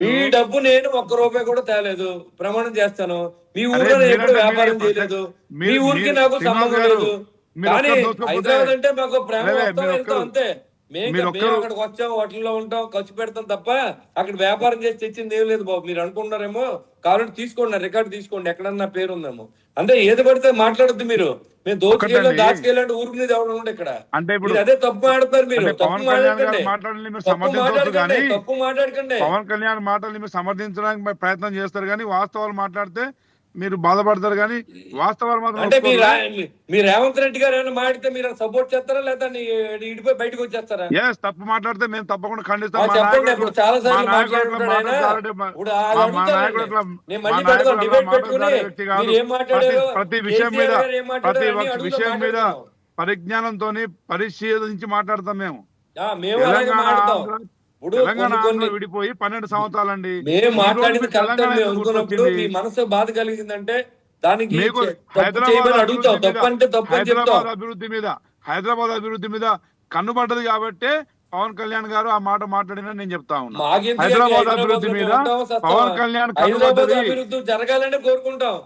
మీ డబ్బు నేను ఒక్క రూపాయి కూడా తేలేదు. ప్రమాణం చేస్తాను. మీ ఊర్లో ఎప్పుడు వ్యాపారం చేయలేదు. మీ ఊరికి నాకు సంబంధం లేదు. కానీ హైదరాబాద్ అంటే మాకు ప్రేమ వెళ్తాం అంతే. మేము అక్కడికి వచ్చాం హోటల్లో ఉంటాం ఖర్చు పెడతాం తప్ప అక్కడ వ్యాపారం చేసి తెచ్చింది ఏం లేదు బాబు. మీరు అనుకుంటున్నారేమో? కావాలంటే తీసుకోండి రికార్డు తీసుకోండి. ఎక్కడన్నా పేరు ఉందేమో అంటే ఏది పడితే మాట్లాడద్దు మీరు. మేము దోచుకెళ్ళాం. దాచుకెళ్ళండి ఎవరు ఉండే ఇక్కడ? అంటే ఇప్పుడు అదే తప్పు మాట్లాడతారు మీరు. తప్పు పవన్ కళ్యాణ్ గారు మాట్లాడకండి మాట్లాడకండి. కానీ తప్పు మాట్లాడకండి. పవన్ కళ్యాణ్ మాటల్ని మీరు సమర్థించడానికి మీరు ప్రయత్నం చేస్తారు కానీ వాస్తవాలు మాట్లాడితే మీరు బాధపడతారు కానీ వాస్తవాలు మాత్రం అంటే మీరు రేవంత్ రెడ్డి గారు ఏమైనా మాట్లాడితే మీరు సపోర్ట్ చేస్తారా లేదా ఇడిపోయి బయటకు వచ్చేస్తారా? Yes, తప్పు మాట్లాడితే మేము తప్పకుండా ఖండిస్తాం. చాలా సార్లు ఏం మాట్లాడారో? ప్రతి- విషయం మీద ఏం ప్రతి ఒక్క విషయం మీద. పరిజ్ఞానంతో పరిశీలించి మాట్లాడతాం మేము. మేము అలాగే మాట్లాడతాం. ఇప్పుడు తెలంగాణ విడిపోయి పన్నెండు సంవత్సరాలండి. మేము మాట్లాడింది కరెక్ట్ అనుకున్నప్పుడు? మీ మనసు బాధ కలిగిందంటే దానికి అడుగుతాం అభివృద్ధి తప్పు అంటే మీద తప్పు అని చెప్తాం హైదరాబాద్ అభివృద్ధి మీద హైదరాబాద్ అభివృద్ధి మీద కన్నుపడ్డది కాబట్టి పవన్ కళ్యాణ్ గారు ఆ మాట మాట్లాడిన నేను చెప్తా ఉన్నా. హైదరాబాద్ అభివృద్ధి మీద. పవన్ కళ్యాణ్ హైదరాబాద్ అభివృద్ధి జరగాలని కోరుకుంటాం.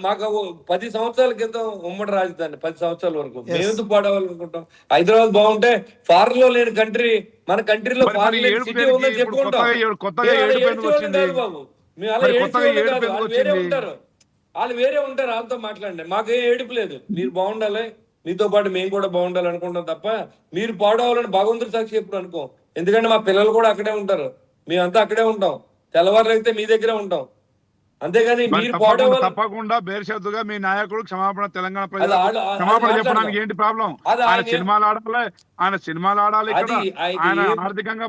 మాకు పది సంవత్సరాల క్రితం ఉమ్మడి రాజధాని పది సంవత్సరాల వరకు. మేము ఎందుకు పాడవాలనుకుంటాం? హైదరాబాద్ బాగుంటే ఫారెన్లో లేని కంట్రీ మన కంట్రీలో ఫారెన్ సిటీ? ఉందని చెప్పుకుంటాం. బాబు. మేము అలా ఏడుపు వేరే? ఉంటారు. వాళ్ళు వేరే ఉంటారు. వాళ్ళతో మాట్లాడండి. మాకేం ఏడుపు లేదు. మీరు బాగుండాలి. మీతో పాటు మేము కూడా బాగుండాలి అనుకుంటాం తప్ప మీరు పాడవాలని భగవంతుడి సాక్షి ఎప్పుడు అనుకో. ఎందుకంటే మా పిల్లలు కూడా అక్కడే ఉంటారు. మేమంతా అక్కడే ఉంటాం. తెల్లవారు అయితే మీ దగ్గరే ఉంటాం. అంతేగాని మరి తప్పకుండా బేర్షద్దుగా మీ నాయకుడు క్షమాపణ తెలంగాణ అది క్షమాపణ. చెప్పడానికి ఏంటి ప్రాబ్లం? ఆయన సినిమాలు ఆడాలి ఆయన సినిమాలు ఆడాలి ఆయన ఆర్థికంగా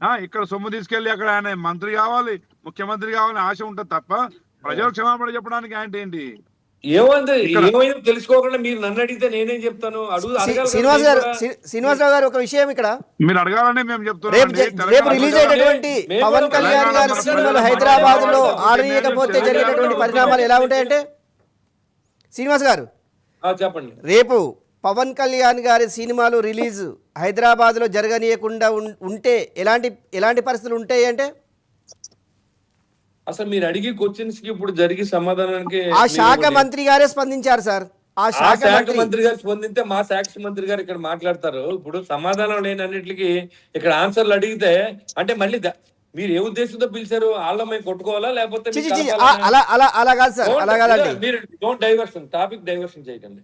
ఆ, ఇక్కడ సొమ్ము తీసుకెళ్ళి అక్కడ ఆయన మంత్రి కావాలి ముఖ్యమంత్రి కావాలని ఆశ ఉంటది తప్ప ప్రజలకు క్షమాపణ చెప్పడానికి ఆయన ఏంటి? ఏమైంది? ఇక్కడ- ఏమైంది తెలుసుకోకుండా మీరు నన్ను అడిగితే నేనేం చెప్తాను? అడుగు శ్రీ- అడగాలి కదా శ్రీనివాస్ గారు శ్రీనివాసరావు ఒక విషయం ఇక్కడ. మీరు అడగాలని మేము రేపు చెప్తున్నాం జ- రేపు రిలీజ్ అయ్యేటటువంటి మేము పవన్ కళ్యాణ్ గారి సినిమాలు. హైదరాబాద్లో. ఆడనీయకపోతే జరిగేటటువంటి పరిణామాలు ఎలా ఉంటాయంటే శ్రీనివాస్ గారు ఆ, చెప్పండి. రేపు పవన్ కళ్యాణ్ గారి సినిమాలు రిలీజ్ హైదరాబాద్లో జరగనీయకుండా ఉంటే ఎలాంటి ఎలాంటి పరిస్థితులు ఉంటాయి అంటే అసలు మీరు అడిగి క్వశ్చన్స్కి ఇప్పుడు జరిగి సమాధానానికి ఆ శాఖ మంత్రి గారే స్పందించారు సార్. ఆ శాఖ మంత్రి గారు స్పందిస్తే మా శాఖ మంత్రి గారు ఇక్కడ మాట్లాడతారు. ఇప్పుడు సమాధానం లేని అన్నిటికి ఇక్కడ ఆన్సర్లు అడిగితే అంటే మళ్ళీ మీరు ఏ ఉద్దేశంతో పిలిచారు? వాళ్ళ మేము కొట్టుకోవాలా లేకపోతే అలా అలా అలా కాదు సార్. Don't- అలా కాదండి. మీరు డోంట్ డైవర్షన్ టాపిక్ డైవర్షన్ చేయకండి.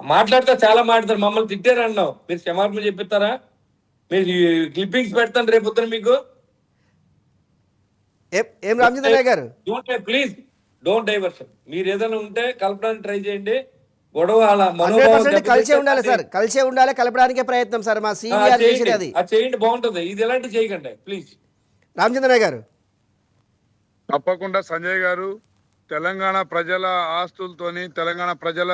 మాట్లాడితే చాలా మాట్లాడతారు. మమ్మల్ని తిట్టారు అన్నావు మీరు క్షమాపణ చెప్పిస్తారా? మీరు క్లిప్పింగ్స్ పెడతాను రేపు మీకు. ఏ- రామచంద్రయ్య గారు? డోంట్ ప్లీజ్ డోంట్ డైవర్షన్ మీరు ఏదైనా ఉంటే కలపడానికి ట్రై చేయండి. గొడవ కలిసే ఉండాలి సార్. కలిసే ఉండాలి కలపడానికే ప్రయత్నం సార్ మా సీనియర్ చేసేది. అది. అది చేయండి బాగుంటది. ఇది ఎలాంటి చేయకండి ప్లీజ్ రామచంద్రయ్య గారు. తప్పకుండా సంజయ్ గారు తెలంగాణ ప్రజల ఆస్తులతోని తెలంగాణ ప్రజల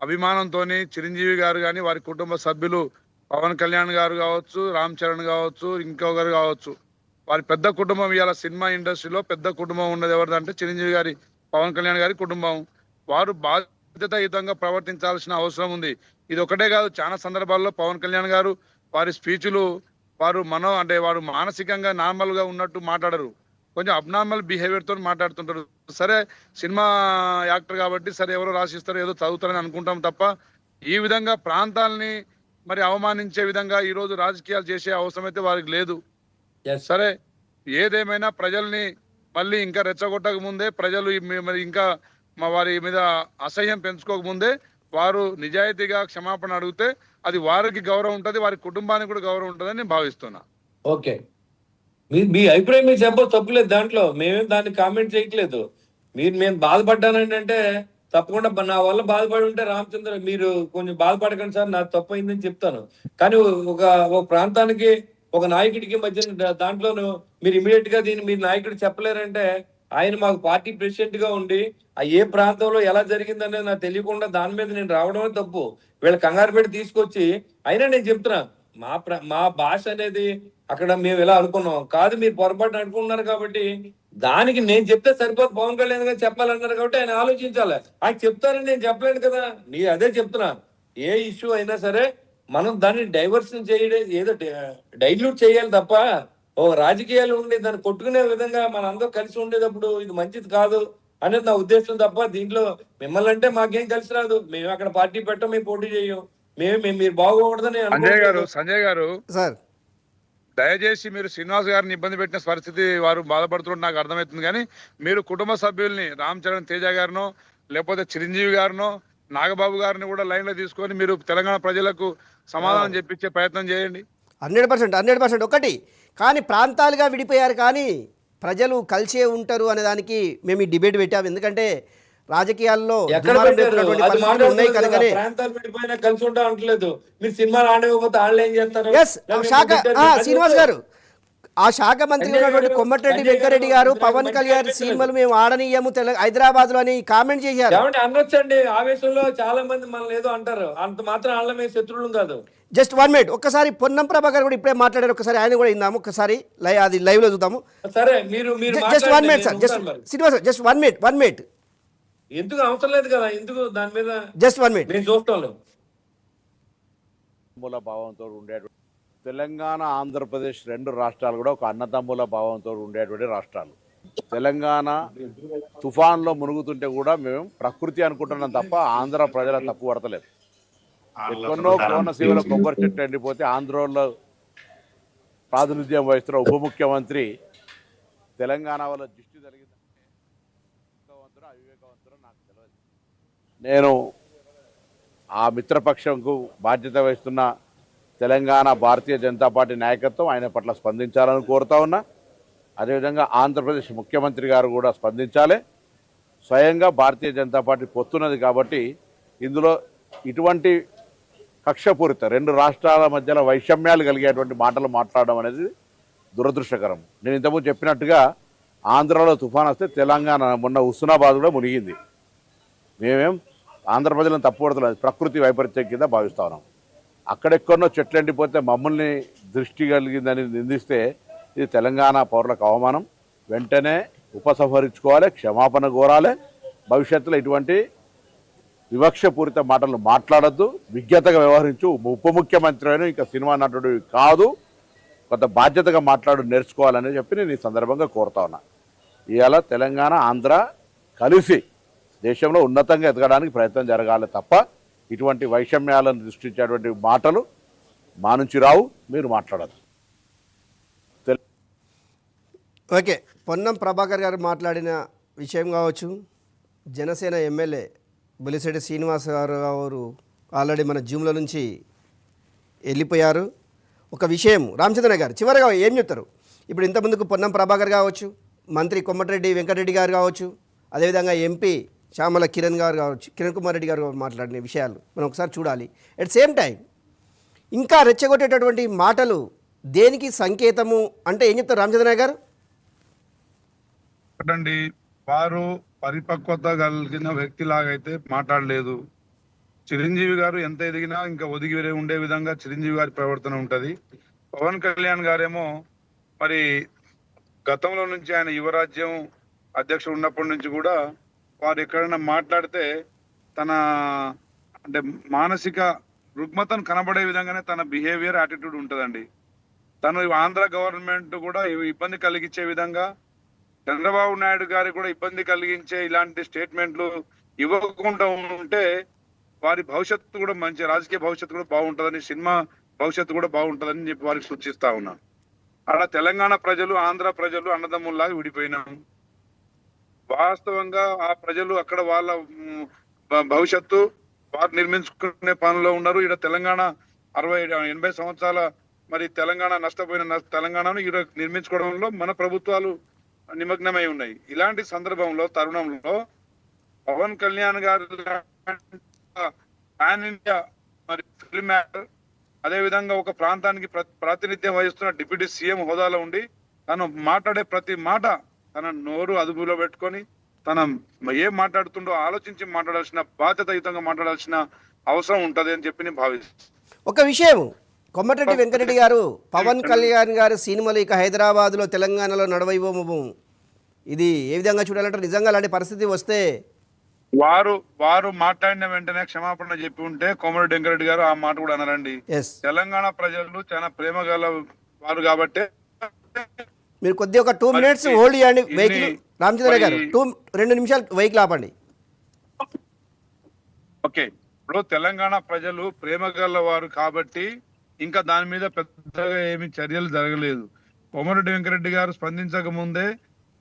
అభిమానంతోని చిరంజీవి గారు కానీ వారి కుటుంబ సభ్యులు పవన్ కళ్యాణ్ గారు కావచ్చు రామ్ చరణ్ కావచ్చు ఇంకొకరు కావచ్చు. వారి పెద్ద కుటుంబం ఇవాళ సినిమా ఇండస్ట్రీలో పెద్ద కుటుంబం ఉన్నది ఎవరిదంటే చిరంజీవి గారి పవన్ కళ్యాణ్ గారి కుటుంబం. వారు బాధ్యతాయుతంగా ప్రవర్తించాల్సిన అవసరం ఉంది. ఇది ఒకటే కాదు చాలా సందర్భాల్లో పవన్ కళ్యాణ్ గారు వారి స్పీచ్లు వారు మనో అంటే వారు మానసికంగా నార్మల్గా ఉన్నట్టు మాట్లాడరు. కొంచెం అబ్నార్మల్ బిహేవియర్తో మాట్లాడుతుంటారు. సరే సినిమా యాక్టర్ కాబట్టి సరే ఎవరో రాసిస్తారు ఏదో చదువుతారని అనుకుంటాం తప్ప ఈ విధంగా ప్రాంతాలని మరి అవమానించే విధంగా ఈరోజు రాజకీయాలు చేసే అవసరం అయితే వారికి లేదు. సరే ఏదేమైనా ప్రజల్ని మళ్ళీ ఇంకా రెచ్చగొట్టక ముందే ప్రజలు ఇంకా మా వారి మీద అసహ్యం పెంచుకోక ముందే వారు నిజాయితీగా క్షమాపణ అడిగితే అది వారికి గౌరవం ఉంటది వారి కుటుంబానికి కూడా గౌరవం ఉంటుందని నేను భావిస్తున్నా. ఓకే మీ మీ అభిప్రాయం మీరు చెప్పదు తప్పులేదు దాంట్లో. మేమేం దాన్ని కామెంట్ చేయట్లేదు. మీరు మేము బాధపడ్డానండి అంటే తప్పకుండా నా వల్ల బాధపడి ఉంటే రామచంద్ర మీరు కొంచెం బాధపడకండి సార్ నా తప్పు అయిందని చెప్తాను. కానీ ఒక ఒక ప్రాంతానికి ఒక నాయకుడికి మధ్య దాంట్లోనూ మీరు ఇమీడియట్గా దీన్ని మీరు నాయకుడు చెప్పలేరంటే ఆయన మాకు పార్టీ ప్రెసిడెంట్గా ఉండి ఆ ఏ ప్రాంతంలో ఎలా జరిగిందనేది నాకు తెలియకుండా దాని మీద నేను రావడమే తప్పు. వీళ్ళ కంగారు పెట్టి తీసుకొచ్చి అయినా నేను చెప్తున్నా మా మా భాష అనేది అక్కడ మేము ఇలా అనుకున్నాం? కాదు మీరు పొరపాటు అనుకున్నారు కాబట్టి దానికి నేను చెప్తే సరిపోదు. పవన్ కళ్యాణ్ గారు చెప్పాలన్నారు కాబట్టి ఆయన ఆలోచించాలి. ఆయన చెప్తారని నేను చెప్పలేను కదా. నీ అదే చెప్తున్నా. ఏ ఇష్యూ అయినా సరే మనం దాన్ని డైవర్షన్ చేయడం ఏదో డైల్యూట్ చేయాలి తప్ప ఓ రాజకీయాలు ఉండి దాన్ని కొట్టుకునే విధంగా మన అందరూ కలిసి ఉండేటప్పుడు ఇది మంచిది కాదు అనేది నా ఉద్దేశం తప్ప దీంట్లో మిమ్మల్ని అంటే మాకేం కలిసి రాదు. మేము అక్కడ పార్టీ పెట్టం మేము పోటీ చేయం. మేము మీరు బాగోకూడదని సంజయ్ గారు. సంజయ్ గారు. సార్. దయచేసి మీరు శ్రీనివాస్ గారిని ఇబ్బంది పెట్టిన పరిస్థితి వారు బాధపడుతున్నట్టు నాకు అర్థమవుతుంది. కానీ మీరు కుటుంబ సభ్యుల్ని రామ్ చరణ్ తేజ గారినో లేకపోతే చిరంజీవి గారినో నాగబాబు గారిని కూడా లైన్లో తీసుకొని మీరు తెలంగాణ ప్రజలకు సమాధానం చెప్పించే ప్రయత్నం చేయండి. Hundred percent hundred percent. ఒకటి కానీ ప్రాంతాలుగా విడిపోయారు కానీ ప్రజలు కలిసే ఉంటారు అనే దానికి మేము ఈ డిబేట్ పెట్టాము. ఎందుకంటే రాజకీయాల్లో ఉన్నాయి కనుకనే కలిసి ఉంటా మీరు ఆడకపోతే చేస్తారు? అది శ్రీనివాస్. గారు ఆ శాఖ మంత్రి ఉన్నటువంటి గారు, కొమ్మటిరెడ్డి వెంకరెడ్డి గారు, పవన్ కళ్యాణ్. సినిమాలు మేము ఆడనీయము హైదరాబాద్లో అని కామెంట్ చేశారు. ఏమంటే అనొచ్చండి. ఆవేశంలో చాలా మంది మనల్ని ఏదో అంటారు. అంత మాత్రం వాళ్ళ మేము శత్రువులు కాదు. జస్ట్ వన్ మినిట్ ఒక్కసారి పొన్నం ప్రభాకర్ కూడా ఇప్పుడే మాట్లాడారు. ఒకసారి ఆయన కూడా ఇందాము. ఒకసారి లైవ్ అది లైవ్లో చూద్దాము. సరే మీరు మీరు just one minute sir just మరి. Srinivas just one minute one minute ఎందుకు అవసరం లేదు కదా? ఎందుకు దాని మీద జస్ట్ వన్ మినిట్ నేను చూస్తాను. మూల భావంతో ఉండేటువంటి తెలంగాణ ఆంధ్రప్రదేశ్ రెండు రాష్ట్రాలు కూడా ఒక అన్నదమ్ముల భావంతో ఉండేటువంటి రాష్ట్రాలు. తెలంగాణ తుఫాన్లో మునుగుతుంటే కూడా మేము ప్రకృతి అనుకుంటున్నాం తప్ప ఆంధ్ర ప్రజల తప్పు పడతలేదు. ఎక్కడో కోనసీమలో కొబ్బరి చెట్టు ఎండిపోతే ఆంధ్రలో ప్రాతినిధ్యం వహిస్తున్న ఉప ముఖ్యమంత్రి తెలంగాణ వల్ల దృష్టి జరిగిందంటే వివేకవంతుడో అవివేకవంతుడో నాకు తెలియదు నేను ఆ మిత్రపక్షంకు బాధ్యత వహిస్తున్న తెలంగాణ భారతీయ జనతా పార్టీ నాయకత్వం ఆయన పట్ల స్పందించాలని కోరుతా ఉన్నా. అదేవిధంగా ఆంధ్రప్రదేశ్ ముఖ్యమంత్రి గారు కూడా స్పందించాలి. స్వయంగా భారతీయ జనతా పార్టీ పొత్తున్నది కాబట్టి ఇందులో ఇటువంటి కక్షపూరిత రెండు రాష్ట్రాల మధ్యలో వైషమ్యాలు కలిగేటువంటి మాటలు మాట్లాడడం అనేది దురదృష్టకరం. నేను ఇంతకుముందు చెప్పినట్టుగా ఆంధ్రాలో తుఫాన్ వస్తే తెలంగాణ మొన్న హుస్నాబాద్ కూడా మునిగింది. మేమేం ఆంధ్ర ప్రజలను ప్రకృతి వైపరీత్యం కింద భావిస్తా ఉన్నాం. అక్కడెక్కడో చెట్లు ఎండిపోతే మమ్మల్ని దృష్టి కలిగిందని నిందిస్తే ఇది తెలంగాణ పౌరులకు అవమానం. వెంటనే ఉపసంహరించుకోవాలి క్షమాపణ కోరాలి. భవిష్యత్తులో ఇటువంటి వివక్షపూరిత మాటలు మాట్లాడద్దు. విజ్ఞతగా వ్యవహరించు. ఉప ముఖ్యమంత్రి అయినా ఇంకా సినిమా నటుడు కాదు. కొంత బాధ్యతగా మాట్లాడు నేర్చుకోవాలని చెప్పి నేను ఈ సందర్భంగా కోరుతా ఉన్నా. ఇవాళ తెలంగాణ ఆంధ్ర కలిసి దేశంలో ఉన్నతంగా ఎదగడానికి ప్రయత్నం జరగాలి తప్ప ఇటువంటి వైషమ్యాలను దృష్టించేటువంటి మాటలు మా నుంచి రావు మీరు మాట్లాడదు. ఓకే పొన్నం ప్రభాకర్ గారు మాట్లాడిన విషయం కావచ్చు. జనసేన ఎమ్మెల్యే బొలిశెట్టి శ్రీనివాస్ గారు గారు ఆల్రెడీ మన జూమ్లో నుంచి వెళ్ళిపోయారు. ఒక విషయం రామచంద్ర గారు చివరిగా ఏం చెప్తారు? ఇప్పుడు ఇంతకుముందుకు పొన్నం ప్రభాకర్ కావచ్చు మంత్రి కొమ్మటిరెడ్డి వెంకటరెడ్డి గారు కావచ్చు అదేవిధంగా ఎంపీ శ్యామల కిరణ్ గారు కావచ్చు కిరణ్ కుమార్ రెడ్డి గారు మాట్లాడిన విషయాలు మనం ఒకసారి చూడాలి. అట్ సేమ్ టైం ఇంకా రెచ్చగొట్టేటటువంటి మాటలు దేనికి సంకేతము అంటే ఏం చెప్తారు రామచంద్ర గారు? అండి వారు పరిపక్వత కలిగిన వ్యక్తి లాగైతే మాట్లాడలేదు. చిరంజీవి గారు ఎంత ఎదిగినా ఇంకా ఒదిగి ఉండే విధంగా చిరంజీవి గారి ప్రవర్తన ఉంటది. పవన్ కళ్యాణ్ గారేమో మరి గతంలో నుంచి ఆయన యువరాజ్యం అధ్యక్షుడు ఉన్నప్పటి నుంచి కూడా వారు ఎక్కడైనా మాట్లాడితే తన అంటే మానసిక రుగ్మతను కనబడే విధంగానే తన బిహేవియర్ యాటిట్యూడ్ ఉంటదండి. తను ఆంధ్ర గవర్నమెంట్ కూడా ఇబ్బంది కలిగించే విధంగా చంద్రబాబు నాయుడు గారికి కూడా ఇబ్బంది కలిగించే ఇలాంటి స్టేట్మెంట్లు ఇవ్వకుండా ఉంటే వారి భవిష్యత్తు కూడా మంచి రాజకీయ భవిష్యత్తు కూడా బాగుంటుందని సినిమా భవిష్యత్తు కూడా బాగుంటుందని చెప్పి వారికి సూచిస్తా ఉన్నా. అలా తెలంగాణ ప్రజలు ఆంధ్ర ప్రజలు అన్నదమ్ముల్లాగా విడిపోయినాము వాస్తవంగా ఆ ప్రజలు అక్కడ వాళ్ళ భవిష్యత్తు వారు నిర్మించుకునే పనిలో ఉన్నారు. ఇక్కడ తెలంగాణ అరవై ఎనభై సంవత్సరాల మరి తెలంగాణ నష్టపోయిన తెలంగాణను ఇక్కడ నిర్మించుకోవడంలో మన ప్రభుత్వాలు నిమగ్నమై ఉన్నాయి. ఇలాంటి సందర్భంలో తరుణంలో పవన్ కళ్యాణ్ గారు పాన్ ఇండియా మరి ఫిల్మ్ యాక్టర్ అదే విధంగా ఒక ప్రాంతానికి ప్రాతినిధ్యం వహిస్తున్న డిప్యూటీ సీఎం హోదాలో ఉండి తను మాట్లాడే ప్రతి మాట తన నోరు అదుపులో పెట్టుకొని తన ఏం మాట్లాడుతుండో ఆలోచించి మాట్లాడాల్సిన బాధ్యతయుతంగా మాట్లాడాల్సిన అవసరం ఉంటది అని చెప్పి నేను భావిస్తాను ఒక విషయం కొమ్మటిరెడ్డి వెంకటరెడ్డి గారు పవన్ కళ్యాణ్ గారు సినిమాలు ఇక హైదరాబాద్లో తెలంగాణలో నడవైపోము ఇది ఏ విధంగా చూడాలంటే నిజంగా అలాంటి పరిస్థితి వస్తే వారు వారు మాట్లాడిన వెంటనే క్షమాపణ చెప్పి ఉంటే కోమరెడ్డి వెంకరెడ్డి గారు ఆ మాట కూడా అన్నారండి ఎస్ తెలంగాణ ప్రజలు చాలా ప్రేమ గల వారు కాబట్టి మీరు కొద్దిగా ఒక టూ మినిట్స్ హోల్డ్ చేయండి. వెహికల్ రామచంద్ర గారు టూ రెండు నిమిషాలు వెహికల్ ఆపండి. ఓకే. ఇప్పుడు తెలంగాణ ప్రజలు ప్రేమ వారు కాబట్టి ఇంకా దాని మీద పెద్దగా ఏమి చర్యలు జరగలేదు. కోమరెడ్డి వెంకరెడ్డి గారు స్పందించక ముందే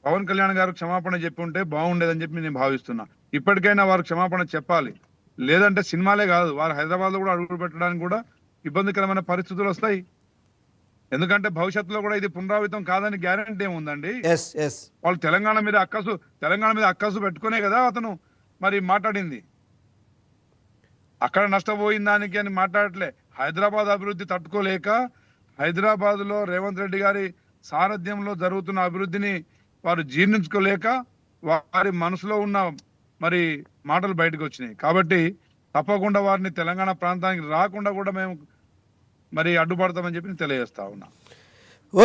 పవన్ కళ్యాణ్ గారు క్షమాపణ చెప్పి ఉంటే బాగుండేదని చెప్పి నేను భావిస్తున్నా. ఇప్పటికైనా వారు క్షమాపణ చెప్పాలి. లేదంటే సినిమాలే కాదు. వారు హైదరాబాద్లో కూడా అడుగు పెట్టడానికి కూడా ఇబ్బందికరమైన పరిస్థితులు వస్తాయి. ఎందుకంటే భవిష్యత్తులో కూడా ఇది పునరావృతం కాదని గ్యారంటీ ఏముందండి? వాళ్ళు తెలంగాణ మీద అక్కసు తెలంగాణ మీద అక్కసు పెట్టుకునే కదా అతను మరి మాట్లాడింది. అక్కడ నష్టపోయిన దానికి అని మాట్లాడట్లే. హైదరాబాద్ అభివృద్ధి తట్టుకోలేక హైదరాబాద్లో రేవంత్ రెడ్డి గారి సారథ్యంలో జరుగుతున్న అభివృద్ధిని వారు జీర్ణించుకోలేక వారి మనసులో ఉన్న మరి మాటలు బయటకు వచ్చినాయి. కాబట్టి తప్పకుండా వారిని తెలంగాణ ప్రాంతానికి రాకుండా కూడా మేము మరి అడ్డుపడతామని చెప్పి నేను తెలియజేస్తా ఉన్నా.